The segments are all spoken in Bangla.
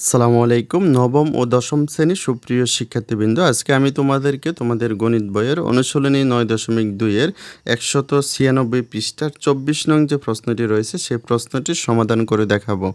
আসসালামু আলাইকুম। নবম ও দশম শ্রেণির সুপ্রিয় শিক্ষার্থীবৃন্দ, আজকে আমি তোমাদেরকে তোমাদের গণিত বইয়ের অনুশীলনী নয় দশমিক দুইয়ের একশত ছিয়ানব্বই পৃষ্ঠার চব্বিশ নং যে প্রশ্নটি রয়েছে সেই প্রশ্নটির সমাধান করে দেখাবো।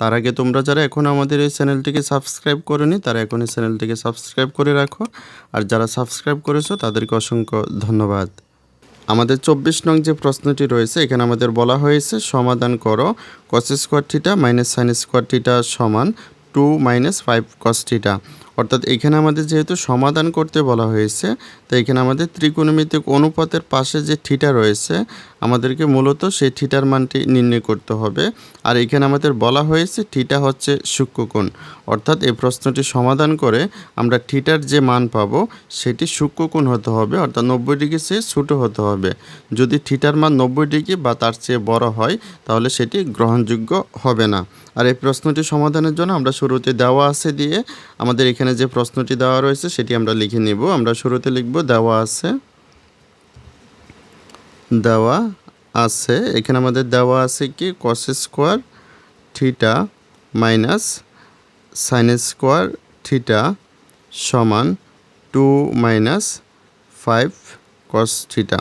তার আগে তোমরা যারা এখন আমাদের এই চ্যানেলটিকে সাবস্ক্রাইব করনি, তারা এখন এই চ্যানেলটিকে সাবস্ক্রাইব করে রাখো। আর যারা সাবস্ক্রাইব করেছ, তাদেরকে অসংখ্য ধন্যবাদ। আমাদের চব্বিশ নং যে প্রশ্নটি রয়েছে, এখানে আমাদের বলা হয়েছে, সমাধান করো cos square theta minus sine square theta সমান two minus five cos theta অর্থাৎ এখানে আমাদের যেহেতু সমাধান করতে বলা হয়েছে, তো এখানে আমাদের ত্রিকোণমিতিক অনুপাতের পাশে যে থিটা রয়েছে আমাদেরকে মূলত সেই থিটার মানটি নির্ণয় করতে হবে। আর এখানে আমাদের বলা হয়েছে থিটা হচ্ছে সূক্ষ্মকোণ। অর্থাৎ এই প্রশ্নটি সমাধান করে আমরা থিটার যে মান পাবো, সেটি সূক্ষ্মকোণ হতে হবে, অর্থাৎ নব্বই ডিগ্রি চেয়ে ছোটো হতে হবে। যদি থিটার মান নব্বই ডিগ্রি বা তার চেয়ে বড় হয়, তাহলে সেটি গ্রহণযোগ্য হবে না। আর এই প্রশ্নটি সমাধানের জন্য আমরা শুরুতে দেওয়া আছে দিয়ে আমাদের এখানে যে প্রশ্নটি দেওয়া রয়েছে, সেটি আমরা লিখে নিব। আমরা শুরুতে লিখব, দেওয়া আছে। দেওয়া আছে। এখানে আমাদের দেওয়া আছে কি? Cos square theta minus sine square theta সমান two minus five cos theta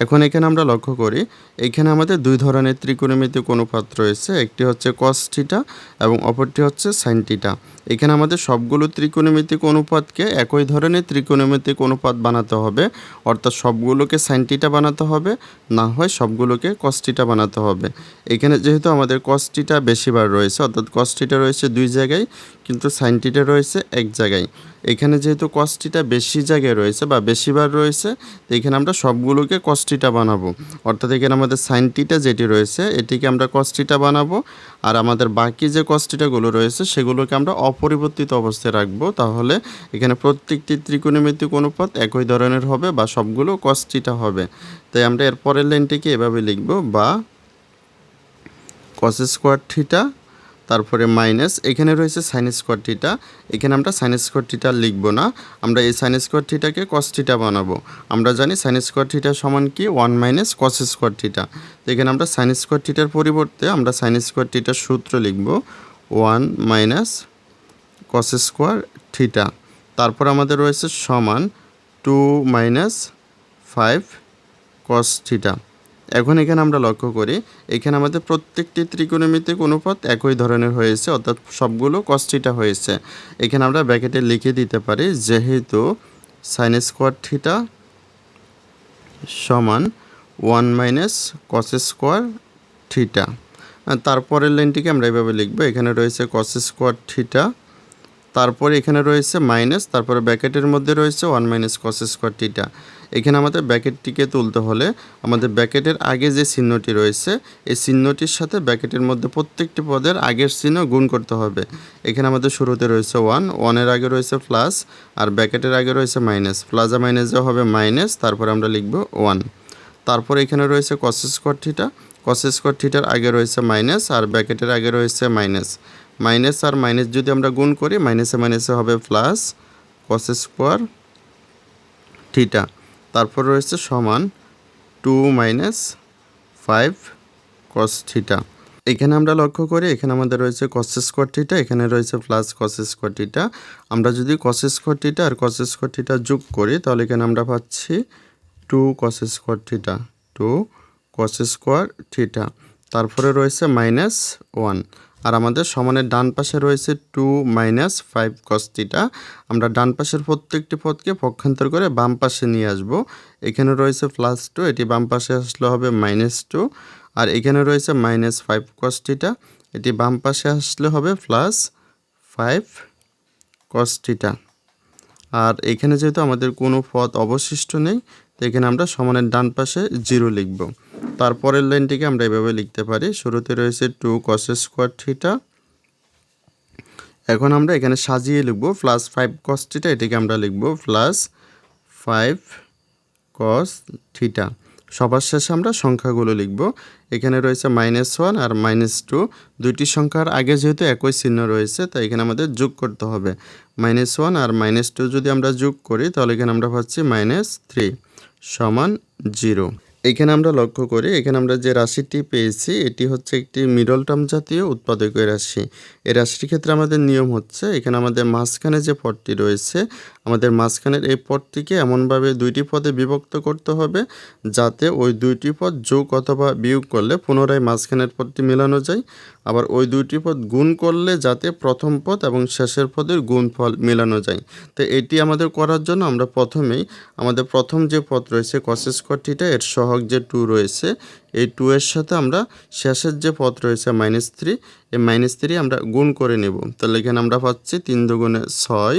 এখন এখানে আমরা লক্ষ্য করি এখানে আমাদের দুই ধরনের ত্রিকোণমিতিক অনুপাত রয়েছে। একটি হচ্ছে কস থিটা এবং অপরটি হচ্ছে সাইন থিটা এখানে আমাদের সবগুলো ত্রিকোণমিতিক অনুপাতকে একই ধরনের ত্রিকোণমিতিক অনুপাত বানাতে হবে। অর্থাৎ সবগুলোকে সাইন থিটা বানাতে হবে, না হয় সবগুলোকে কস থিটা বানাতে হবে। এখানে যেহেতু আমাদের কস থিটা বেশিবার রয়েছে, অর্থাৎ কস থিটা রয়েছে দুই জায়গায়, কিন্তু সাইন থিটা রয়েছে এক জায়গায়। এখানে যেহেতু কস্টিটা বেশি জায়গায় রয়েছে বা বেশিবার রয়েছে এখানে আমরা সবগুলোকে কস্টিটা বানাবো। অর্থাৎ এখানে আমাদের সাইন টিটা যেটি রয়েছে, এটিকে আমরা কস্টিটা বানাবো। আর আমাদের বাকি যে কস্টিটাগুলো রয়েছে, সেগুলোকে আমরা অপরিবর্তিত অবস্থায় রাখব। তাহলে এখানে প্রত্যেকটি ত্রিকোণমিতিক অনুপাত একই ধরনের হবে বা সবগুলো কস্টিটা হবে। তাই আমরা এর পরের লাইনটিকে এভাবে লিখব, বা কস স্কোয়ার থিটা তারপরে মাইনাস, এখানে রয়েছে সাইন স্কোয়ার থিটা এখানে আমরা সাইন স্কোয়ার থিটা লিখব না। আমরা এই সাইন স্কোয়ার থিটাকে কস থিটা বানাবো। আমরা জানি সাইন স্কোয়ার থিটা সমান কি? One minus cos square theta তো এখানে আমরা সাইন স্কোয়ার থিটার পরিবর্তে আমরা সাইন স্কোয়ার থিটার সূত্র লিখব। One minus cos square theta তারপর আমাদের রয়েছে সমান two minus five cos theta এখন এখানে আমরা লক্ষ্য করি, এখানে আমাদের প্রত্যেকটি ত্রিকোণমিতিক অনুপাত একই ধরনের হয়েছে, অর্থাৎ সবগুলো কস্টিটা হয়েছে। এখানে আমরা ব্যাকেটে লিখে দিতে পারি, যেহেতু সাইন স্কোয়ার থিটা সমান one minus cos square theta তারপরের লাইনটিকে আমরা এভাবে লিখব, এখানে রয়েছে কস স্কোয়ার থিটা তারপরে এখানে রয়েছে মাইনাস তারপরে ব্যাকেটের মধ্যে রয়েছে one minus cos square theta এখানে আমাদের ব্যাকেটটিকে তুলতে হলে আমাদের ব্যাকেটের আগে যে চিহ্নটি রয়েছে, এই চিহ্নটির সাথে ব্যাকেটের মধ্যে প্রত্যেকটি পদের আগের চিহ্ন গুণ করতে হবে। এখানে আমাদের শুরুতে রয়েছে ওয়ান ওয়ানের আগে রয়েছে প্লাস আর ব্যাকেটের আগে রয়েছে মাইনাস প্লাসা মাইনাস হবে মাইনাস তারপরে আমরা লিখব ওয়ান তারপর এখানে রয়েছে cos square theta cos square থিটার আগে রয়েছে মাইনাস আর ব্যাকেটের আগে রয়েছে মাইনাস মাইনাস আর মাইনাস যদি আমরা গুণ করি, মাইনাসে মাইনাসে হবে প্লাস কস স্কোয়ার থিটা তারপর রয়েছে সমান two minus five cos theta এখানে আমরা লক্ষ্য করি, এখানে আমাদের রয়েছে কস স্কোয়ার থিটা এখানে রয়েছে প্লাস কস স্কোয়ার থিটা আমরা যদি কস স্কোয়ার থিটা আর কস স্কোয়ার থিটা যোগ করি, তাহলে এখানে আমরা পাচ্ছি two cos square theta two cos square theta তারপরে রয়েছে মাইনাস ওয়ান আর আমাদের সমানের ডান পাশে রয়েছে টু মাইনাস ফাইভ কস্তিটা আমরা ডান পাশের প্রত্যেকটি পদকে পক্ষান্তর করে বাম পাশে নিয়ে আসব। এখানে রয়েছে প্লাস টু এটি বাম পাশে আসলে হবে মাইনাস টু আর এখানে রয়েছে মাইনাস ফাইভ কস্টিটা এটি বাম পাশে আসলে হবে প্লাস ফাইভ কস্টিটা আর এখানে যেহেতু আমাদের কোনো পদ অবশিষ্ট নেই, তো এখানে আমরা সমানের ডান পাশে জিরো লিখব। তারপরের লাইনটিকে আমরা এভাবে লিখতে পারি। শুরুতে রয়েছে টু কস স্কোয়ার থিটা এখন আমরা এখানে সাজিয়ে লিখব প্লাস ফাইভ কস থিটা এটিকে আমরা লিখব প্লাস ফাইভ কস থিটা সবার শেষে আমরা সংখ্যাগুলো লিখব। এখানে রয়েছে মাইনাস ওয়ান আর মাইনাস টু দুইটি সংখ্যার আগে যেহেতু একই চিহ্ন রয়েছে, তাই এখানে আমাদের যোগ করতে হবে। মাইনাস ওয়ান আর মাইনাস টু যদি আমরা যোগ করি, তাহলে এখানে আমরা পাচ্ছি মাইনাস থ্রি সমান জিরো এখানে আমরা লক্ষ্য করি, এখানে আমরা যে রাশিটি পেয়েছি, এটি হচ্ছে একটি মিডল টার্ম জাতীয় উৎপাদকীয় রাশি। এই রাশির ক্ষেত্রে আমাদের নিয়ম হচ্ছে, এখানে আমাদের মাঝখানে যে পদটি রয়েছে, আমাদের মাঝখানের এই পদটিকে এমনভাবে দুইটি পদে বিভক্ত করতে হবে, যাতে ওই দুইটি পদ যোগ অথবা বিয়োগ করলে পুনরায় মাঝখানের পদটি মেলানো যায়। আবার ওই দুইটি পদ গুণ করলে যাতে প্রথম পদ এবং শেষের পদের গুণফল মেলানো যায়। তো এটি আমাদের করার জন্য আমরা প্রথমেই আমাদের প্রথম যে পদ রয়েছে কসেস কটিটা এর সহগ যে টু রয়েছে, এই টু এর সাথে আমরা শেষের যে পদ রয়েছে মাইনাস থ্রি এই মাইনাস থ্রি আমরা গুণ করে নেব। তাহলে এখানে আমরা পাচ্ছি তিন দুগুণে ছয়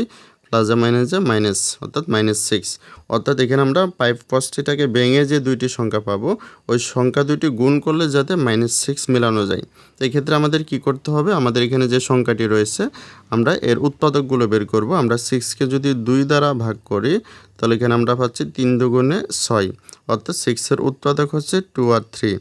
প্লাজা মাইনাসে মাইনাস অর্থাৎ মাইনাস সিক্স অর্থাৎ এখানে আমরা পাইপ কস্টিটাকে ভেঙে যে দুইটি সংখ্যা পাবো, ওই সংখ্যা দুইটি গুণ করলে যাতে মাইনাস সিক্স মেলানো যায়। তো এক্ষেত্রে আমাদের কি করতে হবে? আমাদের এখানে যে সংখ্যাটি রয়েছে, আমরা এর উৎপাদকগুলো বের করব। আমরা সিক্সকে যদি দুই দ্বারা ভাগ করি, তাহলে এখানে আমরা পাচ্ছি তিন দুগুণে ছয়। অর্থাৎ সিক্সের উৎপাদক হচ্ছে টু আর থ্রি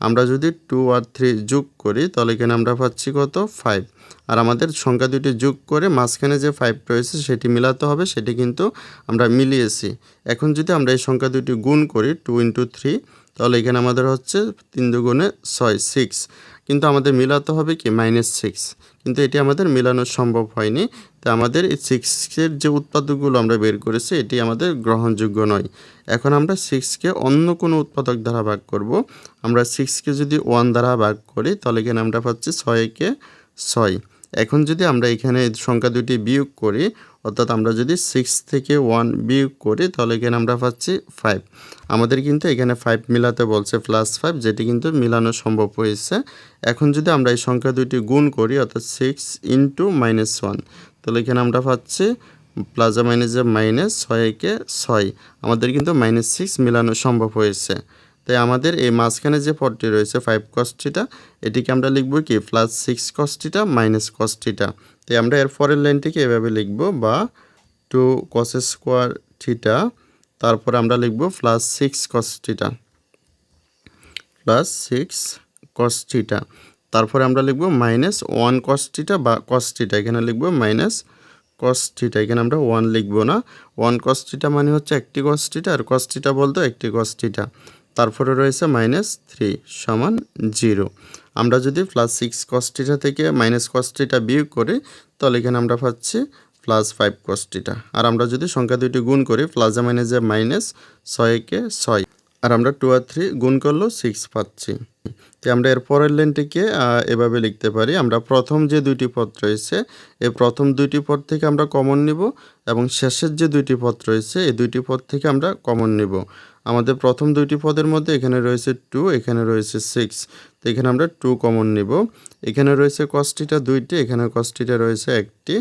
আমরা যদি টু আর থ্রি যোগ করি, তাহলে এখানে আমরা পাচ্ছি কত? ফাইভ আর আমাদের সংখ্যা দুটি যোগ করে মাঝখানে যে ফাইভ রয়েছে, সেটি মিলাতে হবে, সেটি কিন্তু আমরা মিলিয়েছি। এখন যদি আমরা এই সংখ্যা দুটি গুণ করি টু ইন্টু থ্রি তাহলে এখানে আমাদের হচ্ছে তিন দুগুণে ছয় সিক্স কিন্তু আমাদের মিলাতে হবে কি? মাইনাস সিক্স কিন্তু এটি আমাদের মেলানো সম্ভব হয়নি। তো আমাদের এই সিক্সের যে উৎপাদকগুলো আমরা বের করেছি, এটি আমাদের গ্রহণযোগ্য নয়। এখন আমরা সিক্সকে অন্য কোনো উৎপাদক দ্বারা ভাগ করব। আমরা সিক্সকে যদি ওয়ান দ্বারা ভাগ করি, তাহলে এখানে আমরা পাচ্ছি ছয়কে ছয়। এখন যদি আমরা এখানে সংখ্যা দুটি বিয়োগ করি, অর্থাৎ আমরা যদি সিক্স থেকে ওয়ান বিয়োগ করি, তাহলে এখানে আমরা পাচ্ছি ফাইভ আমাদের কিন্তু এখানে ফাইভ মিলাতে বলছে প্লাস ফাইভ যেটি কিন্তু মিলানো সম্ভব হয়েছে। এখন যদি আমরা এই সংখ্যা দুটি গুণ করি, অর্থাৎ সিক্স ইন্টু মাইনাস ওয়ান তাহলে এখানে আমরা পাচ্ছি প্লাজা মাইনাসে মাইনাস ছয় একে ছয়। আমাদের কিন্তু মাইনাস সিক্স মিলানো সম্ভব হয়েছে। তাই আমাদের এই মাঝখানে যে পদটি রয়েছে ফাইভ কস্টিটা এটিকে আমরা লিখব কি? Plus six cos theta minus cos theta তাই আমরা এর পরের লাইনটিকে এভাবে লিখব বা টু কস স্কোয়ার থিটা তারপরে আমরা লিখব plus six cos theta plus six cos theta তারপরে আমরা লিখব মাইনাস ওয়ান কস্টিটা বা কস্টিটা এখানে লিখব মাইনাস কস্টিটা এখানে আমরা ওয়ান লিখব না। ওয়ান কস্টিটা মানে হচ্ছে একটি কস্টিটা আর কস্টিটা বলতো একটি কস্টিটা তারপরে রয়েছে মাইনাস থ্রি সমান জিরো আমরা যদি প্লাস সিক্স কস্টিটা থেকে মাইনাস কস্টিটা বিয়োগ করি, তাহলে এখানে আমরা পাচ্ছি প্লাস ফাইভ কস্টিটা আর আমরা যদি সংখ্যা দুইটি গুণ করি প্লাজা মাইনাসে মাইনাস ছয়কে ছয় আর আমরা টু আর থ্রি গুণ করলেও সিক্স পাচ্ছি। তো আমরা এর পরের লাইনটিকে এভাবে লিখতে পারি। আমরা প্রথম যে দুইটি পদ রয়েছে, এই প্রথম দুইটি পদ থেকে আমরা কমন নিব এবং শেষের যে দুইটি পদ রয়েছে, এই দুইটি পদ থেকে আমরা কমন নিব। আমাদের প্রথম দুইটি পদের মধ্যে এখানে রয়েছে টু এখানে রয়েছে সিক্স তো এখানে আমরা টু কমন নিব। এখানে রয়েছে কস্টিটা দুইটি, এখানে কস্টিটা রয়েছে একটি।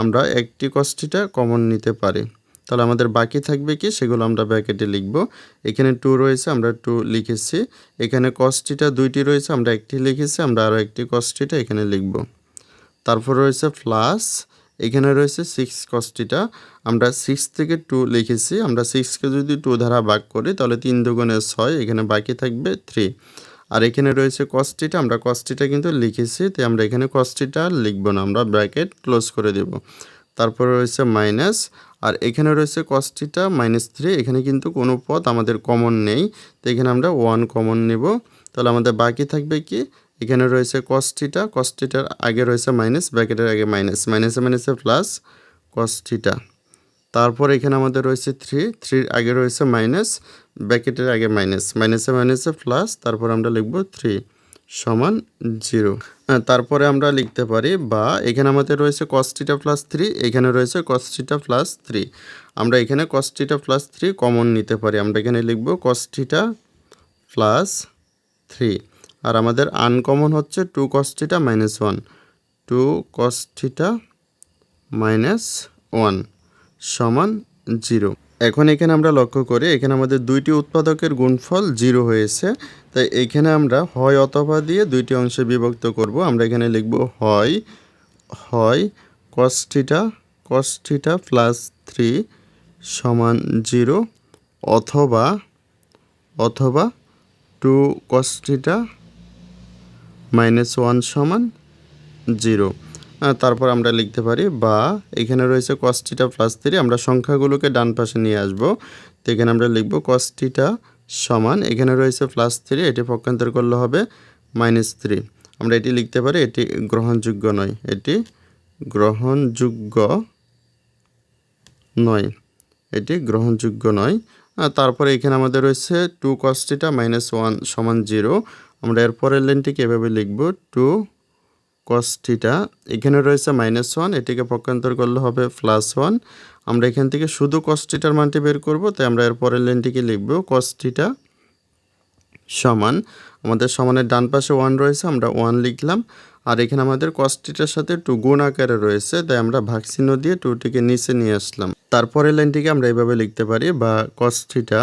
আমরা একটি কস্টিটা কমন নিতে পারি। তাহলে আমাদের বাকি থাকবে কি? সেগুলো আমরা ব্যাকেটে লিখব। এখানে টু রয়েছে, আমরা টু লিখেছি। এখানে কস্টিটা দুইটি রয়েছে, আমরা একটি লিখেছি, আমরা আরও একটি কস্টিটা এখানে লিখব। তারপর রয়েছে প্লাস এখানে রয়েছে সিক্স কস্টিটা আমরা সিক্স থেকে টু লিখেছি, আমরা সিক্সকে যদি টু ধারা ভাগ করি, তাহলে তিন দুগুণে ছয়, এখানে বাকি থাকবে থ্রি আর এখানে রয়েছে কস্টিটা আমরা কস্টিটা কিন্তু লিখেছি, তাই আমরা এখানে কস্টিটা লিখব না, আমরা ব্র্যাকেট ক্লোজ করে দেব। তারপর রয়েছে মাইনাস আর এখানে রয়েছে কস্টিটা মাইনাস থ্রি এখানে কিন্তু কোনো পদ আমাদের কমন নেই, তো এখানে আমরা ওয়ান কমন নেব। তাহলে আমাদের বাকি থাকবে কি? এখানে রয়েছে কস্টিটা কস্টিটার আগে রয়েছে মাইনাস ব্র্যাকেটের আগে মাইনাস মাইনাসে মাইনাসে প্লাস কস্টিটা তারপর এখানে আমাদের রয়েছে থ্রি থ্রির আগে রয়েছে মাইনাস ব্র্যাকেটের আগে মাইনাস মাইনাসে মাইনাসে প্লাস তারপর আমরা লিখব থ্রি সমান জিরো। তারপরে আমরা লিখতে পারি, বা এখানে আমাদের রয়েছে কস্টিটা প্লাস থ্রি এখানে রয়েছে কস্টিটা প্লাস থ্রি আমরা এখানে কস্টিটা প্লাস থ্রি কমন নিতে পারি। আমরা এখানে লিখব কস্টিটা প্লাস থ্রি আর আমাদের আনকমন হচ্ছে two cos theta minus one two cos theta minus one সমান জিরো। এখন এখানে আমরা লক্ষ্য করি, এখানে আমাদের দুইটি উৎপাদকের গুণফল জিরো হয়েছে। তাই এখানে আমরা হয় অথবা দিয়ে দুইটি অংশে বিভক্ত করব। আমরা এখানে লিখব হয় হয় cos theta cos theta plus three সমান জিরো অথবা অথবা two cos theta minus one সমান জিরো। তারপর আমরা লিখতে পারি, বা এখানে রয়েছে কস্টিটা প্লাস থ্রি আমরা সংখ্যাগুলোকে ডান পাশে নিয়ে আসব। তো এখানে আমরা লিখব কস্টিটা সমান, এখানে রয়েছে প্লাস থ্রি এটি পক্ষান্তর করলে হবে মাইনাস থ্রি আমরা এটি লিখতে পারি, এটি গ্রহণযোগ্য নয়, এটি গ্রহণযোগ্য নয়, এটি গ্রহণযোগ্য নয়। তারপরে এখানে আমাদের রয়েছে two cos theta minus one সমান জিরো আমরা এর পরের লাইনটিকে এভাবে লিখব টু কস্টিটা এখানে রয়েছে মাইনাস ওয়ান এটিকে পক্ষান্তর করলে হবে প্লাস ওয়ান আমরা এখান থেকে শুধু কস্টিটার মানটি বের করব, তাই আমরা এর পরের লাইনটিকে লিখব কস্টিটা সমান। আমাদের সমানের ডান পাশে ওয়ান রয়েছে, আমরা ওয়ান লিখলাম। আর এখানে আমাদের কস্টিটার সাথে টু গুণ আকারে রয়েছে, তাই আমরা ভাগচিহ্ন দিয়ে টুটিকে নিচে নিয়ে আসলাম। তারপরে লাইনটিকে আমরা এইভাবে লিখতে পারি, বা কস্টিটা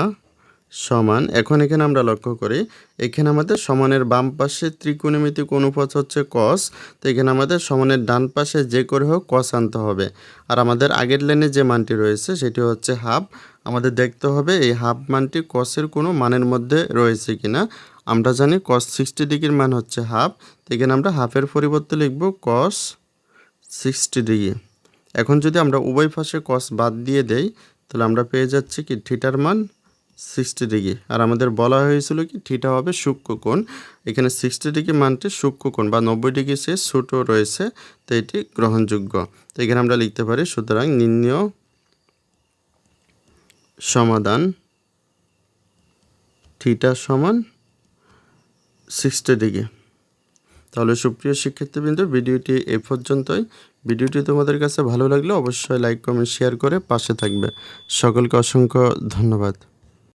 সমান। এখন এখানে আমরা লক্ষ্য করি, এখানে আমাদের সমানের বাম পাশে ত্রিকোণমিতিক অনুপাত হচ্ছে কস তো এখানে আমাদের সমানের ডান পাশে যে করে হোক কস আনতে হবে। আর আমাদের আগের লাইনে যে মানটি রয়েছে, সেটি হচ্ছে হাফ আমাদের দেখতে হবে এই হাফ মানটি কসের কোনো মানের মধ্যে রয়েছে কিনা। আমরা জানি কস সিক্সটি ডিগ্রির মান হচ্ছে হাফ তো এখানে আমরা হাফের পরিবর্তে লিখব কস সিক্সটি ডিগ্রি এখন যদি আমরা উভয় পাশে কস বাদ দিয়ে দেই, তাহলে আমরা পেয়ে যাচ্ছি কি থিটার মান? সিক্সটি ডিগ্রি আর আমাদের বলা হয়েছিল কি থিটা হবে সূক্ষ্মকোণ এখানে সিক্সটি ডিগ্রি মানটি সূক্ষ্মকোণ বা নব্বই ডিগ্রি সে ছোটো রয়েছে তো এটি গ্রহণযোগ্য। তো এখানে আমরা লিখতে পারি, সুতরাং নির্ণয় সমাধান থিটা সমান সিক্সটি ডিগ্রি তাহলে সুপ্রিয় শিক্ষার্থীবৃন্দ, ভিডিওটি এ পর্যন্তই। ভিডিওটি তোমাদের কাছে ভালো লাগলে অবশ্যই লাইক কমেন্ট শেয়ার করে পাশে থাকবে। সকলকে অসংখ্য ধন্যবাদ।